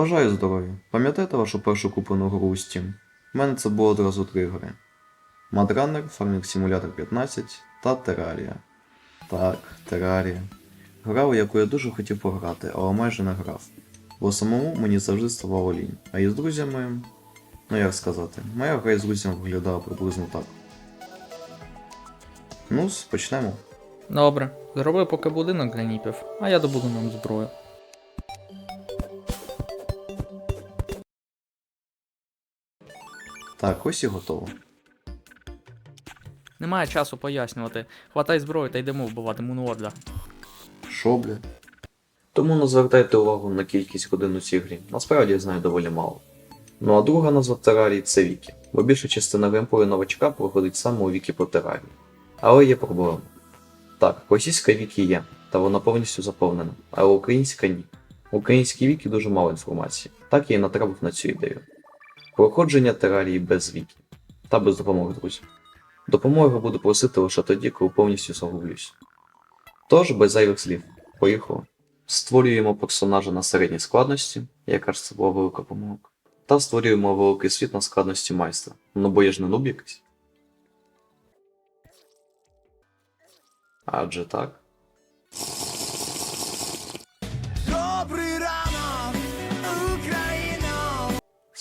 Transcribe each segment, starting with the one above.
Бажаю здоров'я. Пам'ятаєте вашу першу куплену гру у Steam? У мене це було одразу три гри: Madrunner, Farming Simulator 15 та Terraria. Так, Terraria. Гра, у яку я дуже хотів пограти, але майже не грав. Бо самому мені завжди ставало лінь. А із друзями. Ну як сказати, моя гра із друзями виглядала приблизно так. Ну, почнемо. Добре, зроби поки будинок для ніпів, а я добуду нам зброю. Так, ось і готово. Немає часу пояснювати. Хватай зброю та йдемо вбивати Мунуорда. Що, бля? Тому не звертайте увагу на кількість годин у цій грі. Насправді я знаю доволі мало. Ну а друга назва Терарії це Вікі, бо більша частина геймплею новачка проходить саме у Вікі по Терарії. Але є проблема. Так, російська Вікі є, та вона повністю заповнена, але українська ні. В українській Вікі дуже мало інформації, так я і натрапив на цю ідею. Проходження Терарії без Вікі та без допомоги друзів. Допомоги буду просити лише тоді, коли повністю загублюсь. Тож, без зайвих слів, поїхали. Створюємо персонажа на середній складності, яка ж це була велика помилка. Та створюємо великий світ на складності майстра. Ну бо я ж не нуб якийсь. Адже так.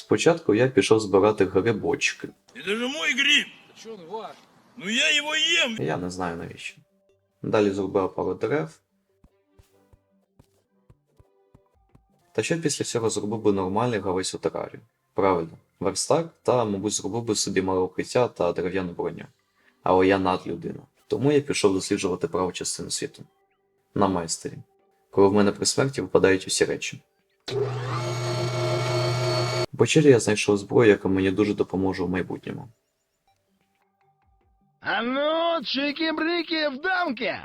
Спочатку я пішов збирати грибочки. Это же мой гриб. Че он ваш? Ну я его ем. Я не знаю навіщо. Далі зробив пару дерев. Та що після цього зробив би нормальний гравець у терарію? Правильно, верстак та, мабуть, зробив би собі мале укриття та дерев'яну броню. Але я надлюдина. Тому я пішов досліджувати праву частину світу. На майстері. Коли в мене при смерті випадають усі речі. В я знайшов зброю, яка мені дуже допоможе в майбутньому. Ану, ну, чики-брики в дамки!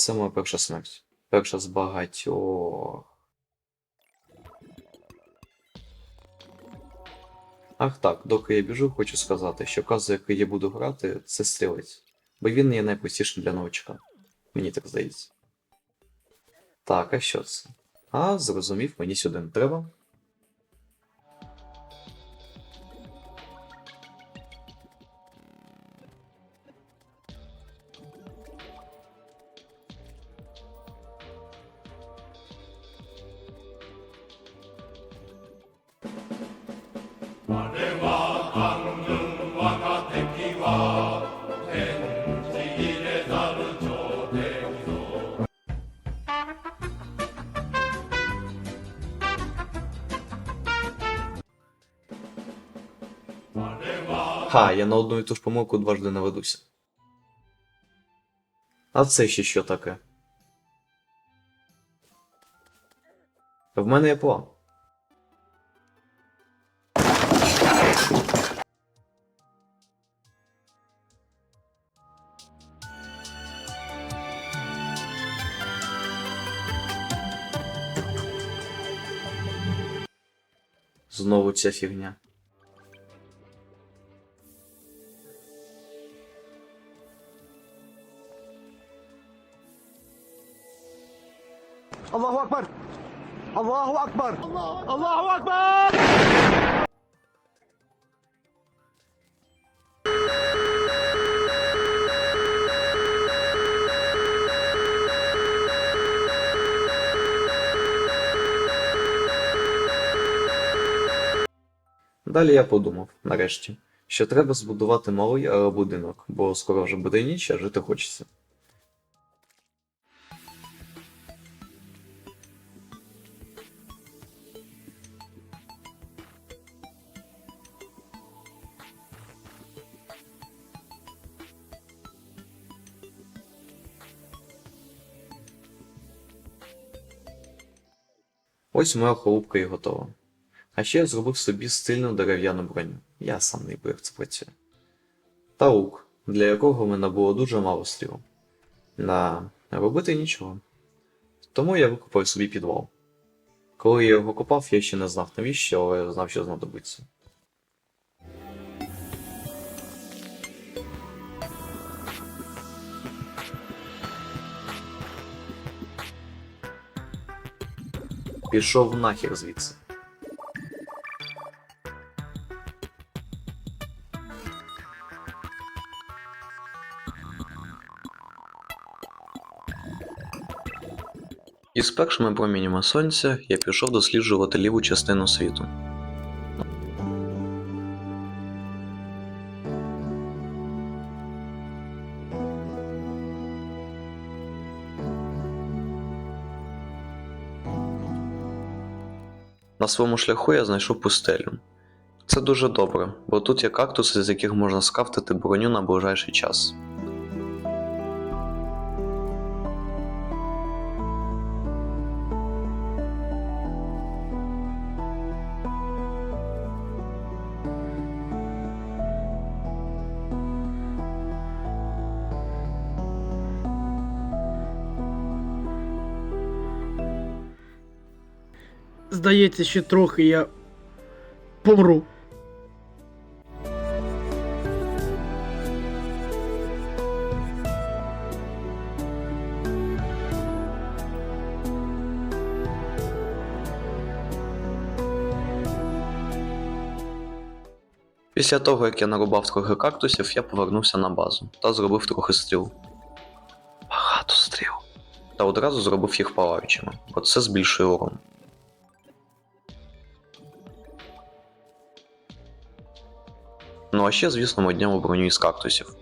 Це моя перша смерть. Перша з багатьох. Ах так, доки я біжу, хочу сказати, що казу, який я буду грати, це стрілець. Бо він є найпростішим для новачка. Мені так здається. Так, а що це? А, зрозумів, мені сюди не треба. Ха, я на одну і ту ж помилку дважди не ведуся. А це ще що таке? В мене є план. Знову ця фігня. Allahu Akbar! Allahu Akbar! Allahu Akbar! Далі я подумав, нарешті, що треба збудувати малий але будинок, бо скоро вже буде ніч, а жити хочеться. Ось моя холубка і готова. А ще я зробив собі стильну дерев'яну броню. Я сам не як це працює. та лук, для якого в мене було дуже мало слів. На робити нічого. Тому я викопав собі підвал. Коли я його копав, я ще не знав навіщо, але знав, що знадобиться. Пішов нахер звідси. Із першими промінями сонця я пішов досліджувати ліву частину світу. На своєму шляху я знайшов пустелю. Це дуже добре, бо тут є кактуси, з яких можна скафтити броню на ближайший час. Здається, ще трохи я помру. Після того, як я нарубав трохи кактусів, я повернувся на базу та зробив трохи стріл. Багато стріл. Та одразу зробив їх палаючими, бо це збільшує урон. Ну а ще, звісно, ми днями броню із кактусів.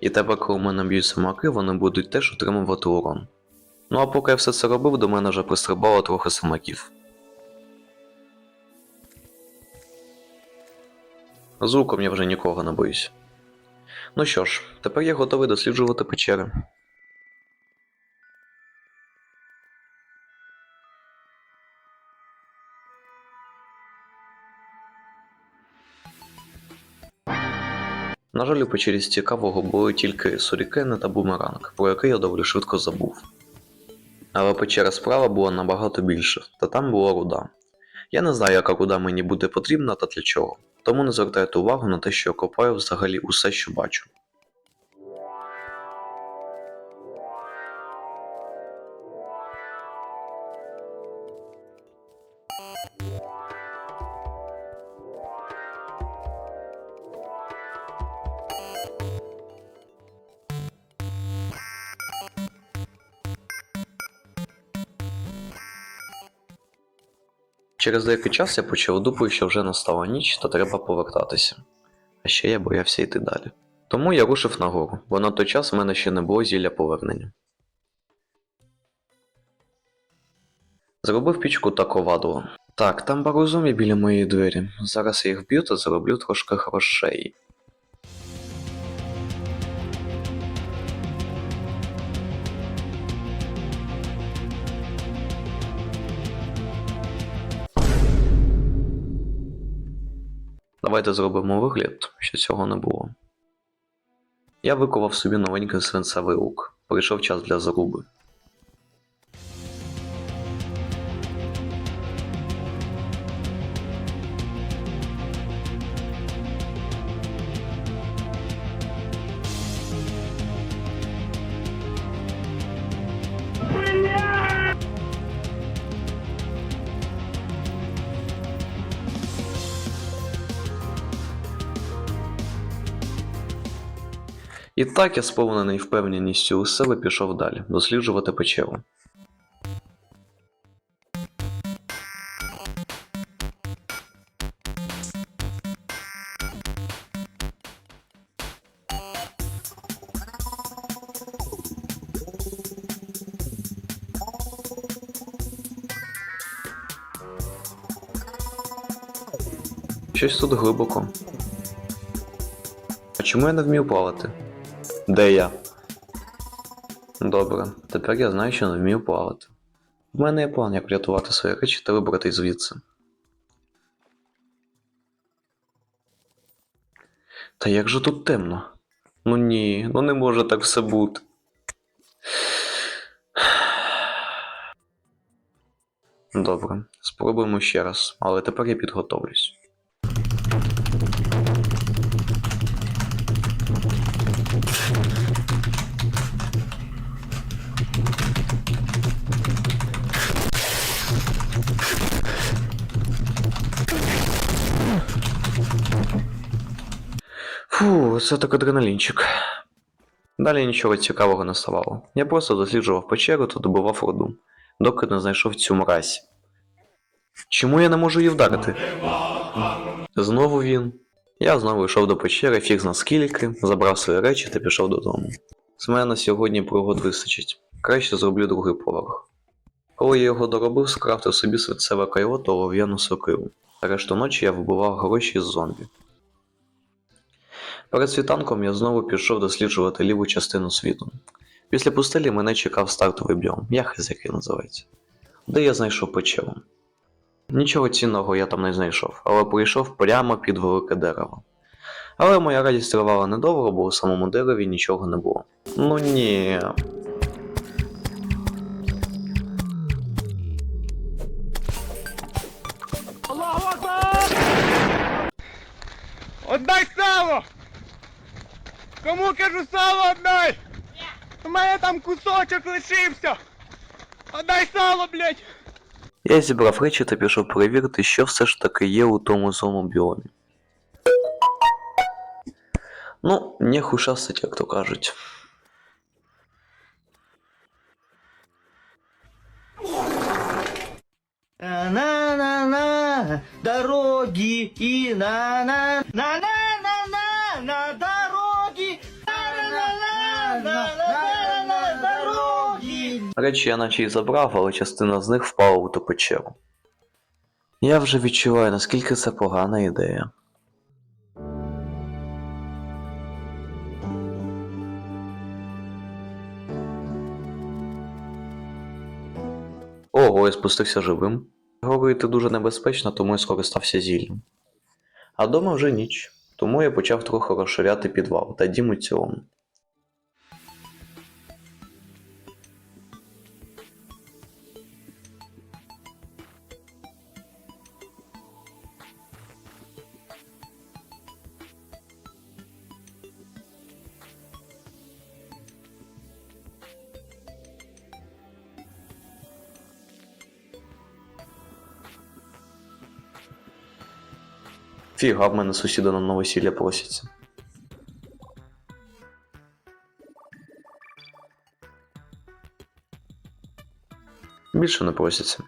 І тепер, коли мене б'ють самаки, вони будуть теж отримувати урон. Ну а поки я все це робив, до мене вже пристрибало трохи самаків. З луком я вже нікого не боюсь. Ну що ж, тепер я готовий досліджувати печери. На жаль, у печері цікавого були тільки сурікени та бумеранг, про який я доволі швидко забув. Але печера справа була набагато більша, та там була руда. Я не знаю, яка руда мені буде потрібна та для чого, тому не звертайте увагу на те, що я копаю взагалі усе, що бачу. Через деякий час я почав думати, що вже настала ніч та треба повертатися. А ще я боявся йти далі. Тому я рушив нагору, бо на той час в мене ще не було зілля повернення. Зробив пічку та ковадло. Так, там барузумі біля моєї двері. Зараз я їх вб'ю та зароблю трошки грошей. Давайте зробимо вигляд, що цього не було. Я викував собі новенький свинцевий лук. Прийшов час для заруби. І так я сповнений впевненістю у себе пішов далі, досліджувати печеру. Щось тут глибоко. А чому я не вмію плавати? Де я? Добре, тепер я знаю, що не вмію плавати. В мене є план, як врятувати свої речі та вибратись звідси. Та як же тут темно? Ну ні, ну не може так все бути. Добре, спробуємо ще раз, але тепер я підготовлюсь. Фу, це так адреналінчик. Далі нічого цікавого не ставало. Я просто досліджував печеру та добивав руду, доки не знайшов цю мразь. Чому я не можу її вдарити? Знову він. Я знову йшов до печери, фіг зна скільки, забрав свої речі та пішов додому. З мене сьогодні пригод вистачить. Краще зроблю другий поверх. Коли я його доробив, скрафтив собі серцеве кайло та олов'яну сокиру. Решту ночі я вбивав гроші з зомбі. Перед світанком я знову пішов досліджувати ліву частину світу. Після пустелі мене чекав стартовий біом, яхиз який називається, де я знайшов печеру. Нічого цінного я там не знайшов, але прийшов прямо під велике дерево. Але моя радість тривала недовго, бо у самому дереві нічого не було. Ну ні. Отдай сало! Кому кажу сало отдай! У мене там кусочок лишився! Отдай сало, блядь! Я зібрав речі та пішов перевірити, що все ж таки є у тому зому біомі. Ну, не хушастить, як то кажуть. На-на-на, дороги и на-на, Речі я наче й забрав, але частина з них впала у ту печеру. Я вже відчуваю, наскільки це погана ідея. Ого, я спустився живим. Говорити дуже небезпечно, тому я скористався зіллям. А дома вже ніч, тому я почав трохи розширяти підвал та дім у цілому. Фіга в мене сусіда на новосілля просяться. Більше не просяться.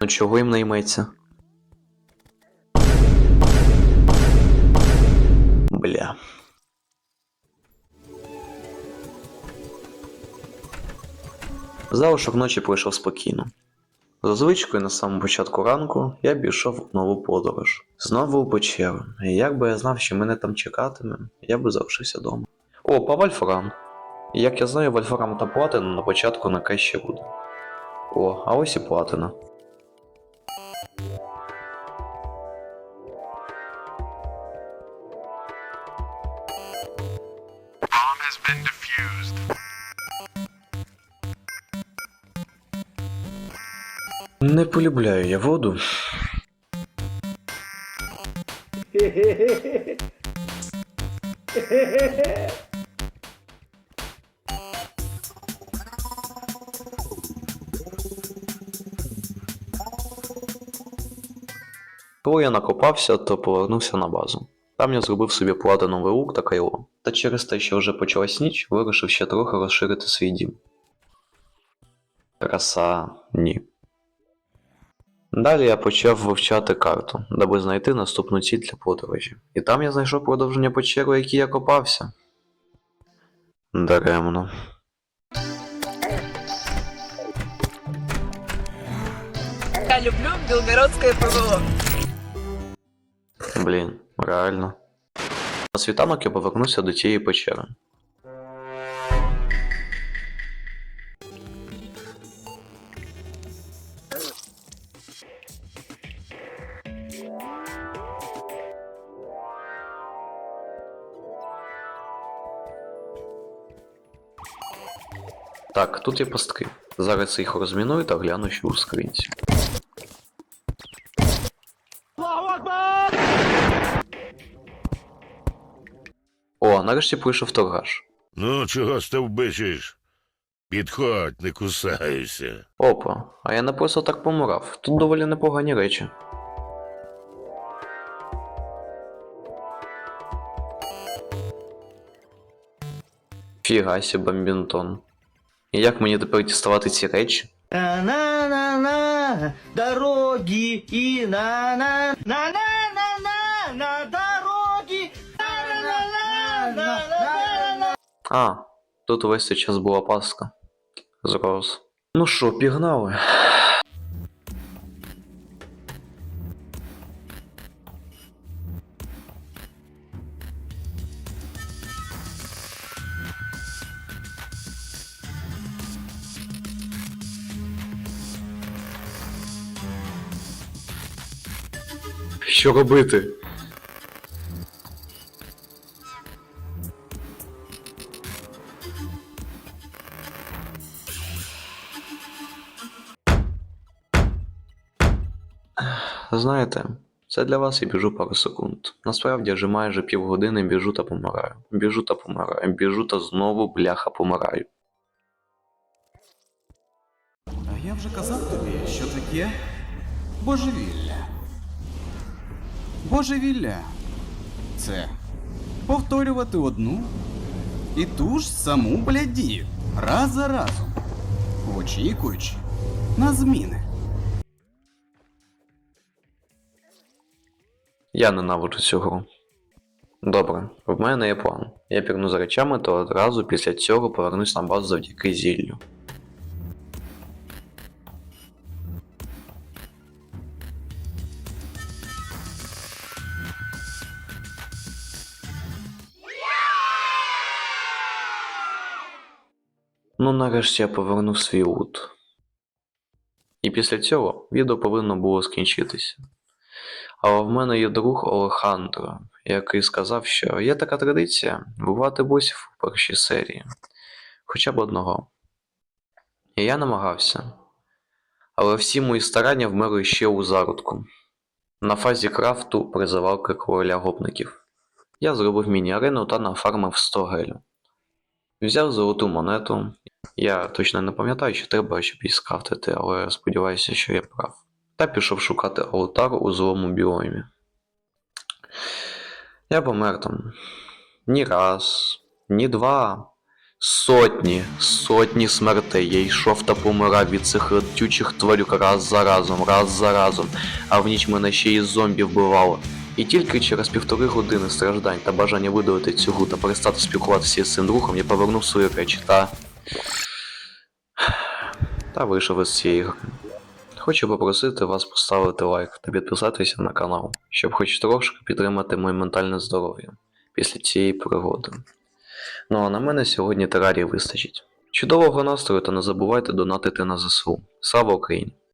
Ну чого їм найметься? Бля. Залишок ночі пройшов спокійно. За звичкою на самому початку ранку я пішов у нову подорож. Знову у печеру. І як би я знав, що мене там чекатиме, я би залишився вдома. О, по Вольфрам. Як я знаю, Вольфрам та платина на початку на краще буде. О, а ось і платина. Не полюбляю я воду. Коли я накопався, то повернувся на базу. Там я зробив собі платиновий лук та кайло. Та через те, що вже почалась ніч, вирішив ще трохи розширити свій дім. Краса ні. Далі я почав вивчати карту, даби знайти наступну ціль для подорожі. І там я знайшов продовження печери, у якій я копався. Даремно. Я люблю белгородское ПВО. Блін, реально. На світанок я повернувся до тієї печери. Так, тут є пастки. Зараз їх розміную та гляну, що у скринці. О, нарешті прийшов торгаш. Ну, чого стовбичиш? Підходь, не кусайся. Опа, а я не просто так помирав. Тут доволі непогані речі. Фігасі бомбінтон. І як мені тепер діставати ці речі? На-на-на-на, дороги і на-на, на-на-на-на, на дороги, на-на-на-на-на-на-на. А, тут весь цей час була паска. Зрос. Ну що, пігнали? Що робити? Знаєте, це для вас я біжу пару секунд. Насправді вже майже півгодини біжу та помираю. Біжу та помираю, біжу та знову бляха помираю. А я вже казав тобі, що таке божевілля. Божевілля це повторювати одну і ту ж саму блядь, дію раз за разом, очікуючи на зміни. Я ненавиджу гру. Добре, в мене є план. Я пірну за речами, то одразу після цього повернусь на базу завдяки зіллю. Ну, нарешті я повернув свій лут. І після цього відео повинно було скінчитися. Але в мене є друг Олехандро, який сказав, що є така традиція бувати босів у першій серії, хоча б одного. І я намагався. Але всі мої старання вмерли ще у зародку. На фазі крафту призивалки короля гопників. Я зробив міні-арену та нафармив 100 гелю. Взяв золоту монету. Я точно не пам'ятаю, що треба, щоб її скрафтити, але сподіваюся, що я прав та пішов шукати алтар у злому біомі. Я помер там ні раз, ні два. Сотні, сотні смертей. Я йшов та помирав від цих летючих тварюк раз за разом, раз за разом, а в ніч мене ще й зомбі вбивало. І тільки через півтори години страждань та бажання видалити цю гру та перестати спілкуватися з цим другом, я повернув свої речі та. та вийшов із цієї гри. Хочу попросити вас поставити лайк та підписатися на канал, щоб хоч трошки підтримати моє ментальне здоров'я після цієї пригоди. Ну а на мене сьогодні терарії вистачить. Чудового настрою та не забувайте донатити на ЗСУ. Слава Україні!